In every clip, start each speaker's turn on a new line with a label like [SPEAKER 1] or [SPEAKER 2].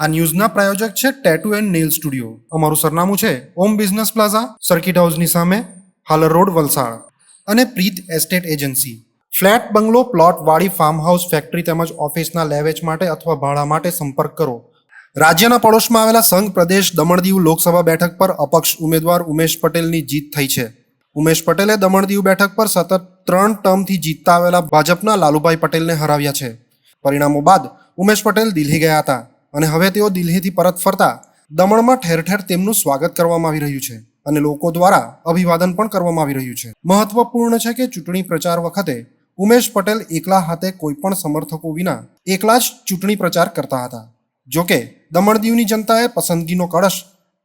[SPEAKER 1] આ ન્યૂઝના પ્રાયોજક છે tattoo and nail studio અમારું સરનામું છે ઓમ બિઝનેસ પ્લાઝા સર્કિટ હાઉસની સામે, હાલર રોડ, વલસાડ. અને Preet estate agency flat, bungalow, plot, વાડી ફાર્મ હાઉસ ફેક્ટરી તેમજ ઓફિસના લેવેચ માટે અથવા ભાડા માટે સંપર્ક કરો. રાજ્યના પડોશમાં આવેલા સંઘ, પ્રદેશ દમણ દીવ લોકસભા બેઠક પર અપક્ષ ઉમેદવાર ઉમેશ પટેલની જીત થઈ છે. ઉમેશ પટેલે દમણ દીવ બેઠક પર સતત ત્રણ ટર્મથી જીતતા આવેલા ભાજપના લાલુભાઈ પટેલને હરાવ્યા છે. પરિણામો બાદ ઉમેશ પટેલ દિલ્હી ગયા હતા. અને હવે તેઓ દિલ્હીથી પરત ફરતા દમણમાં ઠેર ઠેર તેમનું સ્વાગત કરવામાં આવી રહ્યું છે અને લોકો દ્વારા અભિવાદન પણ કરવામાં આવી રહ્યું છે. મહત્વપૂર્ણ છે કે ચૂંટણી પ્રચાર વખતે ઉમેશ પટેલ એકલા હાથે કોઈ પણ સમર્થકો વિના એકલા જ ચૂંટણી પ્રચાર કરતા હતા. જોકે દમણ દીવની જનતાએ પસંદગીનો કળશ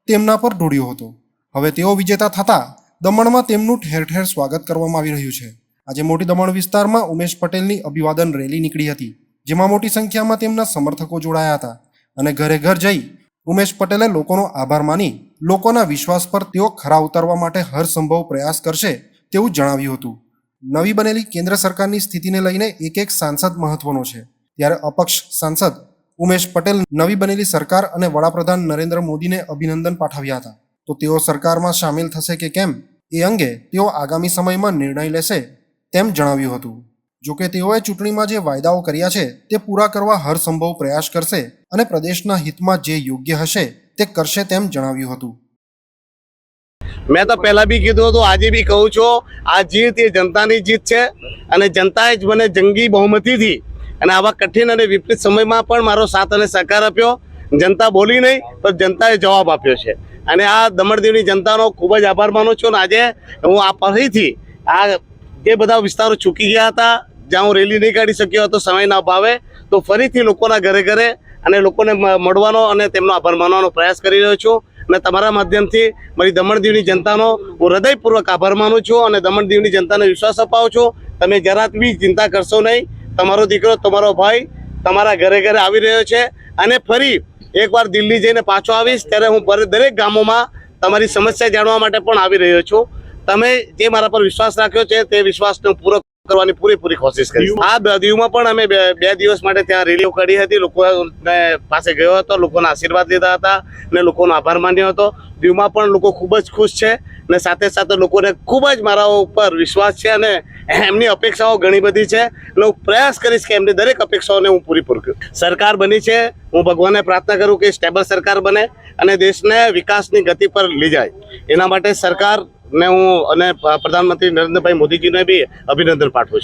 [SPEAKER 1] તેમના પર ઢોળ્યો હતો. હવે તેઓ વિજેતા થતા દમણમાં તેમનું ઠેર ઠેર સ્વાગત કરવામાં આવી રહ્યું છે. આજે મોટી દમણ વિસ્તારમાં ઉમેશ પટેલની અભિવાદન રેલી નીકળી હતી, જેમાં મોટી સંખ્યામાં તેમના સમર્થકો જોડાયા હતા. અને ઘરે ઘર જઈ ઉમેશ પટેલે લોકોનો આભાર માની લોકોના વિશ્વાસ પર તેઓ ખરા ઉતારવા માટે હરસંભવ પ્રયાસ કરશે તેવું જણાવ્યું હતું. નવી બનેલી કેન્દ્ર સરકારની સ્થિતિને લઈને એક એક સાંસદ મહત્વનો છે. ત્યારે અપક્ષ સાંસદ ઉમેશ પટેલ નવી બનેલી સરકાર અને વડાપ્રધાન નરેન્દ્ર મોદીને અભિનંદન પાઠવ્યા હતા. તો તેઓ સરકારમાં સામેલ થશે કે કેમ? એ અંગે તેઓ આગામી સમયમાં નિર્ણય લેશે તેમ જણાવ્યું હતું. જોકે તેઓએ ચૂંટણીમાં જે વાયદાઓ કર્યા છે તે પૂરા કરવા હરસંભવ પ્રયાસ કરશે અને પ્રદેશના હિતમાં જે યોગ્ય હશે તે કરશે તેમ જણાવ્યું હતું.
[SPEAKER 2] મેં તો પહેલા બી કીધું હતું, આજે બી કહું છું, આ જીત એ જનતાની જીત છે અને જનતાએ જ મને જંગી બહુમતીથી અને આવા કઠિન અને વિપરીત સમયમાં પણ મારો સાથ અને સહકાર આપ્યો. જનતા બોલી નહીં, તો જનતાએ જવાબ આપ્યો છે. અને આ દમણદીવની જનતાનો ખૂબ જ આભાર માનું છું અને આજે હું આ ફરીથી આ જે બધા વિસ્તારો ચૂકી ગયા હતા, જ્યાં હું રેલી નહીં કાઢી શક્યો હતો, સમયના અભાવે, તો ફરીથી લોકોના ઘરે ઘરે અને લોકોને મળવાનો અને તેમનો આભાર માનવાનો પ્રયાસ કરી રહ્યો છું. અને તમારા માધ્યમથી મારી દમણ દીવની જનતાનો હું હૃદયપૂર્વક આભાર માનું છું અને દમણ દીવની જનતાને વિશ્વાસ અપાવું છું. તમે જરાક બી ચિંતા કરશો નહીં. તમારો દીકરો, તમારો ભાઈ તમારા ઘરે ઘરે આવી રહ્યો છે. અને ફરી એકવાર દિલ્હી જઈને પાછો આવીશ. ત્યારે હું દરેક ગામોમાં તમારી સમસ્યા જાણવા માટે પણ આવી રહ્યો છું. તમે જે મારા પર વિશ્વાસ રાખ્યો છે, તે વિશ્વાસનો પૂરો કરવાની પૂરેપૂરી કોશિશ કરી આ દીવમાં પણ અમે બે દિવસ માટે ત્યાં રેલીઓ કરી હતી. લોકોને પાસે ગયો હતો લોકોના આશીર્વાદ લીધા હતા ને લોકોનો આભાર માન્યો હતો. દીવમાં પણ લોકો ખૂબ જ ખુશ છે ને સાથે સાથે લોકોને ખૂબ જ મારા ઉપર વિશ્વાસ છે અને એમની અપેક્ષાઓ ઘણી બધી છે. અને હું પ્રયાસ કરીશ કે એમની દરેક અપેક્ષાઓને હું પૂરી પૂરી સરકાર બની છે. હું ભગવાનને પ્રાર્થના કરું કે સ્ટેબલ સરકાર બને અને દેશને વિકાસની ગતિ પર લઈ જાય. એના માટે સરકારને હું અને પ્રધાનમંત્રી નરેન્દ્રભાઈ મોદીજીને બી અભિનંદન પાઠવું છું.